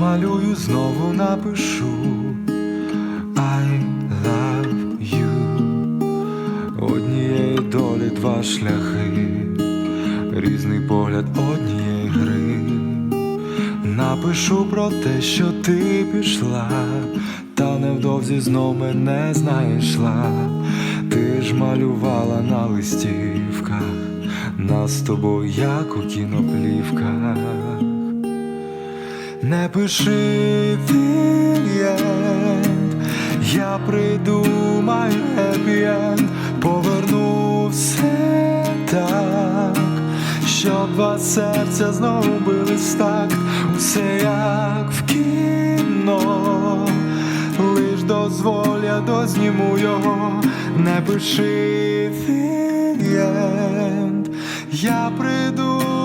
Намалюю, знову напишу I love you Однієї долі два шляхи, різний погляд однієї гри. Напишу про те, що ти пішла, та невдовзі знов мене знайшла. Ти ж малювала на листівках, нас з тобою, як у кіноплівках. Не пиши вільєнт, я придумаю хеппі-енд, поверну все так, щоб два серця знову бились так, усе як в кіно, лиш дозволь, я дозніму його, не пиши вільєнт, я придумаю.